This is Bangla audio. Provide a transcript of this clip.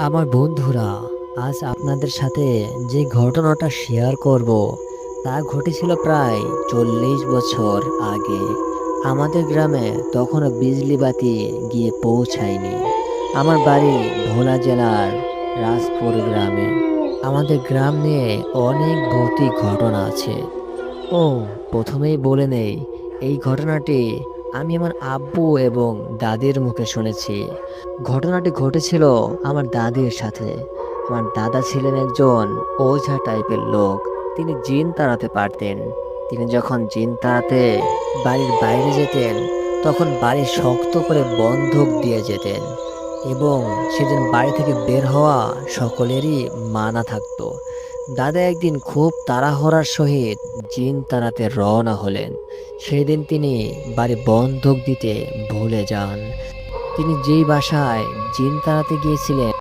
আমার বন্ধুরা, আজ আপনাদের সাথে যে ঘটনাটা শেয়ার করব, তা ঘটেছিল প্রায় চল্লিশ বছর আগে। আমাদের গ্রামে তখনও বিজলি বাতি গিয়ে পৌঁছায়নি। আমার বাড়ি ভোলা জেলার রাজপুর গ্রামে। আমাদের গ্রাম নিয়ে অনেক ভৌতিক ঘটনা আছে। ও, প্রথমেই বলে নেই, এই ঘটনাটি আমি আমার আব্বু এবং দাদির মুখে শুনেছি। ঘটনাটি ঘটেছিল আমার দাদির সাথে। আমার দাদা ছিলেন একজন ওঝা টাইপের লোক। তিনি জিন তাড়াতে পারতেন। তিনি যখন জিন তাড়াতে বাড়ির বাইরে যেতেন, তখন বাড়ি শক্ত করে বন্ধক দিয়ে যেতেন এবং সেদিন বাড়ি থেকে বের হওয়া সকলেরই মানা থাকতো। দাদা একদিন খুব তাড়াহড়ার সহিত জিন তাড়াতে রওনা হলেন। সেই দিন তিনি বাড়ি বন্ধক দিতে ভুলে যান। তিনি যেই বাসায় জিন তাড়াতে গিয়েছিলেন